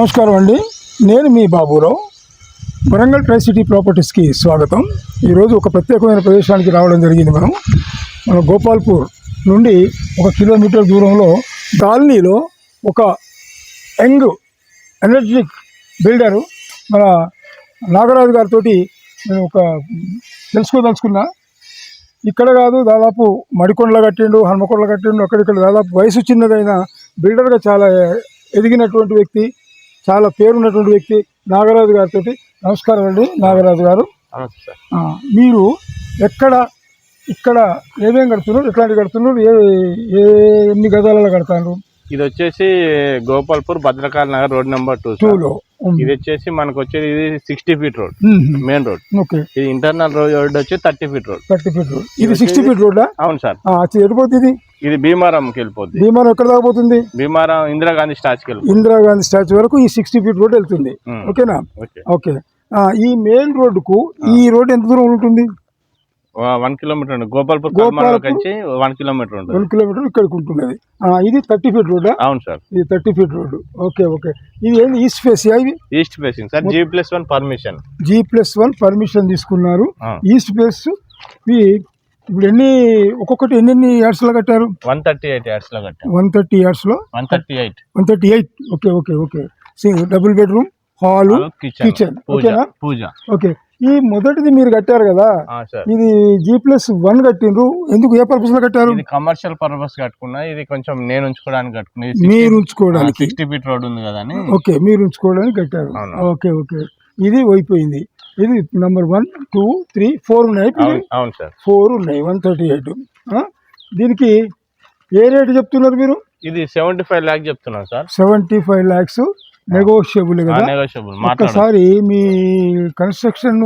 నమస్కారం అండి. నేను మీ బాబురావు. వరంగల్ ట్రై సిటీ ప్రాపర్టీస్కి స్వాగతం. ఈరోజు ఒక ప్రత్యేకమైన ప్రదేశానికి రావడం జరిగింది మనం. మన గోపాల్పూర్ నుండి ఒక కిలోమీటర్ దూరంలో దాల్నీలో ఒక యంగ్ ఎనర్జెటిక్ బిల్డరు మన నాగరాజు గారితో నేను ఒక తెలుసుకోదలుచుకున్నా. ఇక్కడ కాదు దాదాపు మడికొండలో కట్టిండు హనుమకొండలో కట్టిండు అక్కడిక్కడ దాదాపు వయసు చిన్నదైన బిల్డర్గా చాలా ఎదిగినటువంటి వ్యక్తి. చాలా పేరున్నటువంటి వ్యక్తి నాగరాజు గారితో నమస్కారం అండి నాగరాజు గారు. మీరు ఎక్కడ ఇక్కడ ఏమేం కడుతున్నారు ఎట్లాంటి కడుతున్నారు ఏ ఏ ఎన్ని గదాలలో కడతారు? ఇది వచ్చేసి Gopalpur Bhadrakali Nagar road number two టూలో. ఇది వచ్చేసి మనకు వచ్చేది ఇది sixty feet road main road. Okay. ఇది ఇంటర్నల్ రోడ్ వచ్చి thirty feet road. Thirty feet road. ఇది సిక్స్టీ ఫీట్ రోడ్డా? అవును సార్. ఎడిపోతుంది ఇది? భీమారంకి వెళ్ళిపోద్ది. భీమానం ఎక్కడ దాకా పోతుంది? భీమారం ఇందిరాగాంధీ స్టాచ్కి వెళ్ళిపోద్ది. ఇందిరాగాంధీ స్టాచ్యూ వరకు ఈ సిక్స్టీ ఫీట్ రోడ్ వెళ్తుంది. ఓకేనా? ఓకే. ఈ మెయిన్ రోడ్డుకు ఈ రోడ్ ఎంత దూరం ఉంటుంది? వన్ కిలోమీటర్ ఉంది గోపాల్పూర్ నుంచి వన్ కిలోమీటర్ ఉంటుంది. వన్ కిలోమీటర్ ఇక్కడికి ఉంటున్నది. ఆ, ఇది థర్టీ ఫీట్ రోడ్డా అవును సార్. ఇది thirty feet road okay okay. ఇది ఏంది? ఈస్ట్ ఫేస్ ఇది? East facing sir G plus one permission. G plus one permission తీసుకున్నారు. ఈస్ట్ ఫేస్ ఇప్పుడు ఎన్ని ఒక్కొక్కటి ఎన్ని ఎన్ని యార్డ్స్లో కట్టారు? వన్ థర్టీ ఎయిట్ యాడ్స్లో కట్టాం. One thirty యార్డ్స్లో one thirty eight. One thirty eight. Okay okay okay. Double bedroom hall kitchen ఓకేనా? పూజ. ఓకే. ఈ మొదటిది మీరు కట్టారు కదా ఇది జీ ప్లస్ వన్ కట్టిండ్రు. ఎందుకు ఏ పర్పస్లో కట్టారు? ఇది కమర్షియల్ పర్పస్ కట్టుకున్నా ఇది కొంచెం నేను ఉంచుకోవడానికి కట్టుకున్నా. మీరు ఉంచుకోవడానికి. సిక్స్టీ ఫీట్ రోడ్ ఉంది కదా ఓకే మీరు ఉంచుకోవడానికి కట్టారు. Okay okay. ఇది అయిపోయింది. ఇది number one two three four ఉన్నాయి. అవును సార్. ఫోర్ ఉన్నాయి వన్ థర్టీ ఎయిట్ దీనికి ఏ రేటు చెప్తున్నారు మీరు? ఇది సెవెంటీ ఫైవ్ ల్యాక్ చెప్తున్నాను sir. Seventy five lakhs negotiable కదా? నెగోషియబుల్ ఒక్కసారి మీ కన్స్ట్రక్షన్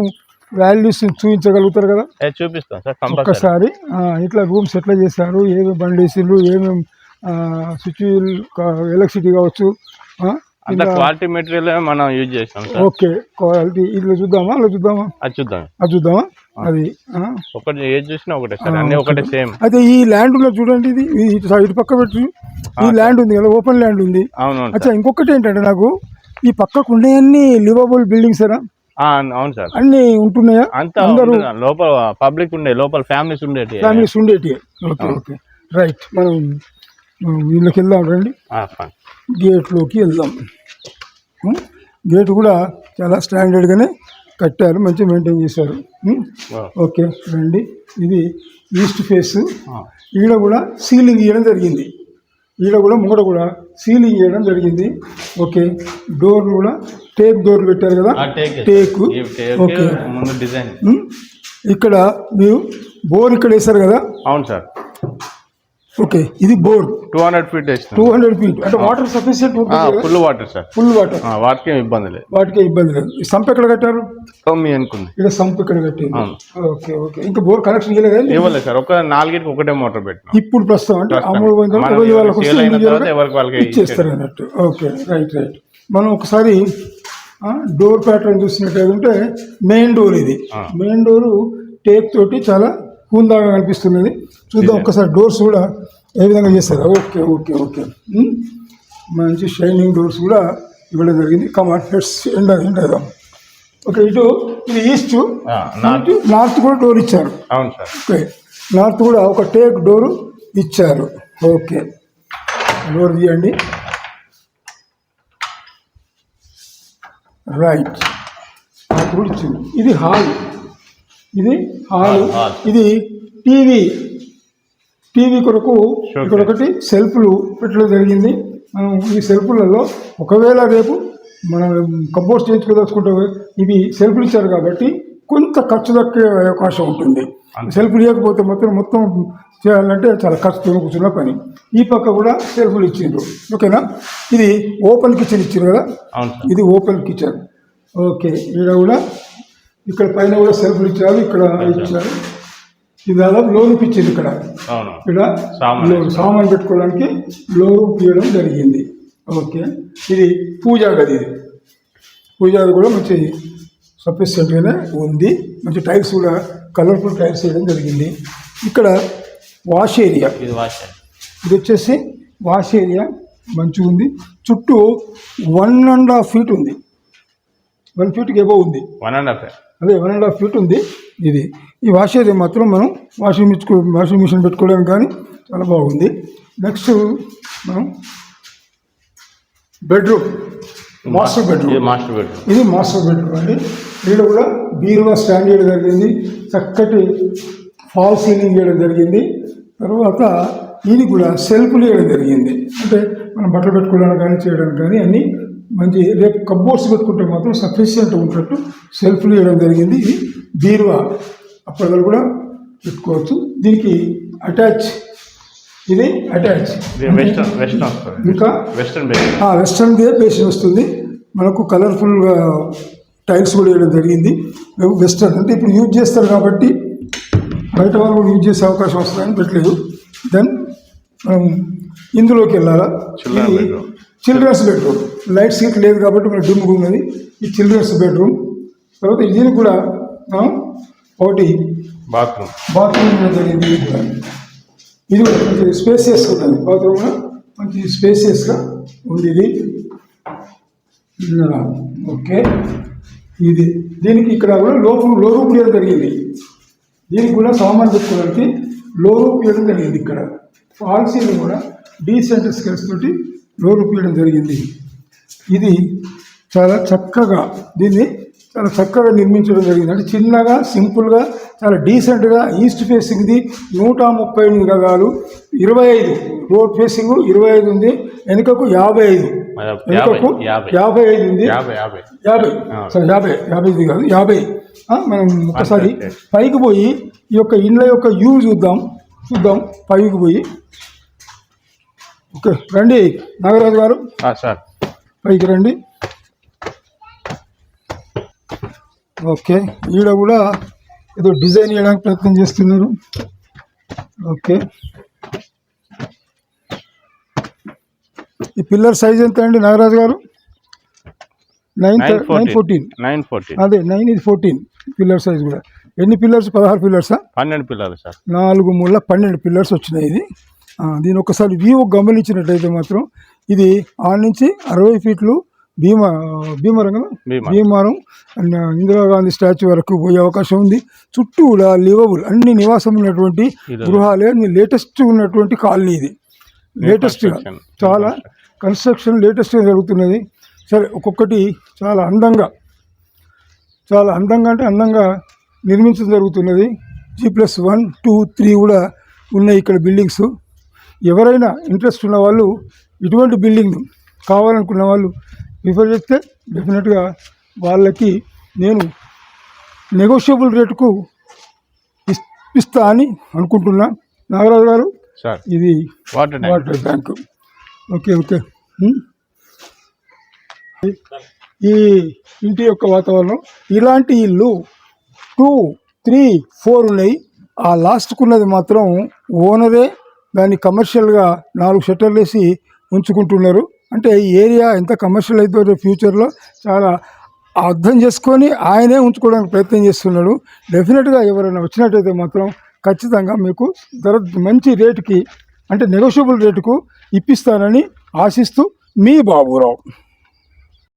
వాల్యూస్ చూపించగలుగుతారు కదా? Sir compulsory. ఒక్కసారి ఇట్లా రూమ్స్ ఎట్లా చేశారు ఏమేమి బండి వేసిండ్రు ఏమేమి స్విచ్ ఎలక్ట్రిసిటీ కావచ్చు క్వాలిటీ మెటీరియల్ మనం యూజ్ చేస్తాం ఓకే క్వాలిటీ ఇట్లా చూద్దామా? అలా చూద్దామా? అది చూద్దాం. అది చూద్దామా? అది. ఒకటి ఏది చూసినా ఒకటే సార్ అన్ని ఒకటే సేమ్. అయితే ఈ ల్యాండ్ ఉన్న చూడండి ఇది ఇటు పక్క పెట్టి ఈ ల్యాండ్ ఉంది కదా ఓపెన్ ల్యాండ్ ఉంది. అవును అచ్చా ఇంకొకటి ఏంటంటే నాకు ఈ పక్కకు ఉండేవన్నీ లివబుల్ బిల్డింగ్స్ ఏనా? అవును సార్. అన్ని ఉంటున్నాయా? అంతా అందరూ. లోపల పబ్లిక్ ఉండే లోపల ఫ్యామిలీస్ ఉండేటి ఫ్యామిలీస్ ఉండేటి ఓకే ఓకే. రైట్ మనం వీళ్ళకి వెళ్దాం రండి. గేట్లోకి వెళ్దాం? గేట్ కూడా చాలా స్టాండర్డ్గానే కట్టారు మంచిగా మెయింటైన్ చేశారు. ఓకే రండి. ఇది ఈస్ట్ ఫేస్ ఈడ కూడా సీలింగ్ ఇవ్వడం జరిగింది. ఈడ కూడా ముంగడ కూడా సీలింగ్ ఇవ్వడం జరిగింది. ఓకే డోర్ కూడా టేక్ డోర్ పెట్టారు కదా. Teak okay. డిజైన్? ఇక్కడ మీరు బోర్ ఇక్కడ వేశారు కదా? అవును సార్. ఓకే ఇది bore. Two hundred feet two hundred feet. అంటే water sufficient full water sir. Full water. వాటికి ఇబ్బంది లేదు. వాటికి ఇబ్బంది లేదు. సంప్ ఎక్కడ కట్టారు? తొమ్మిది అనుకుంది. ఇక్కడ సంప్ ఇక్కడ కట్టింది. అవును. Okay okay. ఇంకా బోర్ కనెక్షన్ ఇవ్వలేదా ఇవ్వలేదు సార్. ఒక నాలుగింటికి ఒకటే మోటార్ పెట్టినాం. ఇప్పుడు ప్రస్తుతం అంటే అమలు వాళ్ళకి ఎవరికి ఇచ్చేస్తారు అన్నట్టు. Okay right right. మనం ఒకసారి డోర్ ప్యాటర్న్ చూసినట్టయితే మెయిన్ డోర్ ఇది. మెయిన్ డోరు టేక్ తోటి చాలా హూందాగా కనిపిస్తున్నది. చూద్దాం ఒక్కసారి డోర్స్ కూడా ఏ విధంగా చేస్తారు. Okay okay okay. మంచి షైనింగ్ డోర్స్ కూడా ఇవ్వడం జరిగింది. కమాన్ హెడ్స్ ఎండ ఎండదాం ఓకే ఇటు ఇది ఈస్ట్. నార్త్. కూడా డోర్ ఇచ్చారు. అవును సార్. ఓకే నార్త్ కూడా ఒక టేక్ డోరు ఇచ్చారు. ఓకే. డోర్ తీయండి. రైట్ నార్త్ కూడా ఇచ్చింది. ఇది హాల్. ఇది హాల్. ఇది టీవీ. టీవీ కొరకు. ఇక్కడ ఒకటి సెల్ఫ్లు పెట్టడం జరిగింది. మనం ఈ సెల్ఫ్లలో ఒకవేళ రేపు మనం కంపోస్ట్ చేయించుకోదలుచుకుంటే ఇవి సెల్ఫ్లు ఇచ్చారు కాబట్టి కొంత ఖర్చు దక్కే అవకాశం ఉంటుంది. సెల్ఫ్ ఇవ్వకపోతే మొత్తం మొత్తం చేయాలంటే చాలా ఖర్చుతో కూర్చున్న పని. ఈ పక్క కూడా సెల్ఫ్లు ఇచ్చిండ్రు. ఓకేనా? ఇది ఓపెన్ కిచెన్ ఇచ్చారు కదా? ఇది ఓపెన్ కిచెన్. ఓకే ఇక్కడ కూడా ఇక్కడ పైన కూడా సెల్ఫ్లు ఇచ్చారు ఇక్కడ ఇచ్చారు. ఇది దాదాపు లోన్ ఇచ్చింది ఇక్కడ. ఇక్కడ సామాన్ పెట్టుకోవడానికి లోన్ తీయడం జరిగింది. ఓకే. ఇది పూజా గది ఇది. పూజా కూడా మంచి సఫిషియెంట్గానే ఉంది. మంచి టైల్స్ కూడా కలర్ఫుల్ టైల్స్ వేయడం జరిగింది. ఇక్కడ వాష్ ఏరియా. ఇది వాష్ ఇది వచ్చేసి వాష్ ఏరియా. మంచిగా ఉంది. చుట్టూ వన్ అండ్ హాఫ్ ఫీట్ ఉంది. వన్ ఫీట్కి ఎబో ఉంది. One and half. అదే వన్ అండ్ హాఫ్ ఫీట్ ఉంది ఇది. ఈ వాష్ ఏరియా మాత్రం మనం వాషింగ్ మిషన్ వాషింగ్ మిషన్ పెట్టుకోవడానికి కానీ చాలా బాగుంది. నెక్స్ట్ మనం బెడ్రూమ్. Master bedroom. ఇది మాస్టర్ బెడ్రూమ్. ఇది మాస్టర్ బెడ్రూమ్ అండి. దీంట్లో కూడా బీరువా స్టాండ్ చేయడం జరిగింది. చక్కటి ఫాల్ సీలింగ్ చేయడం జరిగింది. తర్వాత ఇది కూడా సెల్ఫ్లు వేయడం జరిగింది. అంటే మనం బట్టలు పెట్టుకోవడానికి కానీ చేయడానికి కానీ అన్నీ మంచి రేపు కబ్బోర్డ్స్ పెట్టుకుంటే మాత్రం సఫిషియెంట్ ఉంటట్టు సెల్ఫ్లు వేయడం జరిగింది. ఇది బీరువా. అప్పటికలు కూడా పెట్టుకోవచ్చు. దీనికి అటాచ్ ఇది అటాచ్ ఇంకా వెస్టర్న్ వెస్ట్రన్ దే పేషన్ వస్తుంది. మనకు కలర్ఫుల్గా టైల్స్ కూడా వేయడం జరిగింది. మేము వెస్ట్రన్ అంటే ఇప్పుడు యూజ్ చేస్తారు కాబట్టి బయట వాళ్ళు కూడా యూజ్ చేసే అవకాశం వస్తుందని పెట్టలేదు. దెన్ మనం ఇందులోకి వెళ్ళాలా. చిల్డ్రన్స్ బెడ్రూమ్ లైట్ సీట్ లేదు కాబట్టి మన డిమ్గా ఉన్నది. ఈ చిల్డ్రన్స్ బెడ్రూమ్ తర్వాత దీనికి కూడా మనం ఒకటి బాత్రూమ్ బాత్రూమ్ జరిగింది ఇది కూడా. ఇది కొంచెం స్పేసియస్ ఉంటుంది బాత్రూమ్ కూడా మంచి స్పేసియస్గా ఉంది ఇది. ఓకే. ఇది. దీనికి ఇక్కడ కూడా లో లో రూప్ వేయడం జరిగింది. దీనికి కూడా సామాన్ పెట్టుకోవడానికి లో రూప్ వేయడం జరిగింది ఇక్కడ. ఫాల్ సీలింగ్ కూడా డీసెంట్ స్కేల్స్ తోటి లో రూప్ వేయడం జరిగింది. ఇది చాలా చక్కగా దీన్ని చాలా చక్కగా నిర్మించడం జరిగింది. అంటే చిన్నగా సింపుల్గా చాలా డీసెంట్గా ఈస్ట్ ఫేసింగ్ది నూట ముప్పై ఎనిమిది గదాలు ఇరవై ఐదు రోడ్ ఫేసింగ్ ఇరవై ఐదు ఉంది వెనుకకు యాభై ఐదు. వెనుకకు యాభై. ఐదు ఉంది. యాభై. సరే యాభై యాభై ఇది కాదు యాభై. మనం ఒకసారి పైకి పోయి ఈ యొక్క ఇండ్ల యొక్క వ్యూ చూద్దాం చూద్దాం పైకి పోయి. ఓకే రండి. నాగరాజు గారు. సార్. పైకి రండి. ఓకే ఈడ కూడా ఏదో డిజైన్ చేయడానికి ప్రయత్నం చేస్తున్నారు. ఓకే. ఈ పిల్లర్ సైజ్ ఎంత అండి నాగరాజు గారు? Nine nine fourteen. Nine fourteen. అదే నైన్ ఇది ఫోర్టీన్ పిల్లర్ సైజ్ కూడా. ఎన్ని పిల్లర్స్? పదహారు పిల్లర్సా? పన్నెండు పిల్లలు సార్. నాలుగు మూల పన్నెండు పిల్లర్స్ వచ్చినాయి ఇది. దీని ఒకసారి వ్యూ గమనించినట్టయితే మాత్రం ఇది ఆ నుంచి అరవై ఫీట్లు భీమా భీమవరం కదా భీమా. భీమవరం అండ్ ఇందిరాగాంధీ స్టాచ్యూ వరకు పోయే అవకాశం ఉంది. చుట్టూ లివబుల్ అన్ని నివాసం ఉన్నటువంటి గృహాలే లేటెస్ట్ ఉన్నటువంటి కాలనీ ఇది. లేటెస్ట్గా. చాలా కన్స్ట్రక్షన్ లేటెస్ట్గా జరుగుతున్నది. సరే ఒక్కొక్కటి చాలా అందంగా చాలా అందంగా అంటే అందంగా నిర్మించడం జరుగుతున్నది. G plus one two three కూడా ఉన్నాయి ఇక్కడ బిల్డింగ్స్ ఎవరైనా ఇంట్రెస్ట్ ఉన్న వాళ్ళు ఇటువంటి బిల్డింగ్ కావాలనుకున్న వాళ్ళు ప్రిఫర్ చేస్తే డెఫినెట్గా వాళ్ళకి నేను నెగోషియబుల్ రేటుకు ఇస్- ఇస్తా అని అనుకుంటున్నా. నాగరాజు గారు సార్ ఇది water water tank okay okay. ఈ ఇంటి యొక్క వాతావరణం ఇలాంటి ఇల్లు టూ త్రీ ఫోర్ ఉన్నాయి. ఆ లాస్ట్కున్నది మాత్రం ఓనరే దాన్ని కమర్షియల్గా నాలుగు షట్టర్లు వేసి ఉంచుకుంటున్నారు. అంటే ఈ ఏరియా ఎంత కమర్షియల్ అవుతుందో ఫ్యూచర్లో చాలా అర్థం చేసుకొని ఆయనే ఉంచుకోవడానికి ప్రయత్నం చేస్తున్నాడు. డెఫినెట్గా ఎవరైనా వచ్చినట్టయితే మాత్రం ఖచ్చితంగా మీకు ధర మంచి రేటుకి అంటే నెగోషియబుల్ రేటుకు ఇప్పిస్తానని ఆశిస్తూ మీ బాబురావు.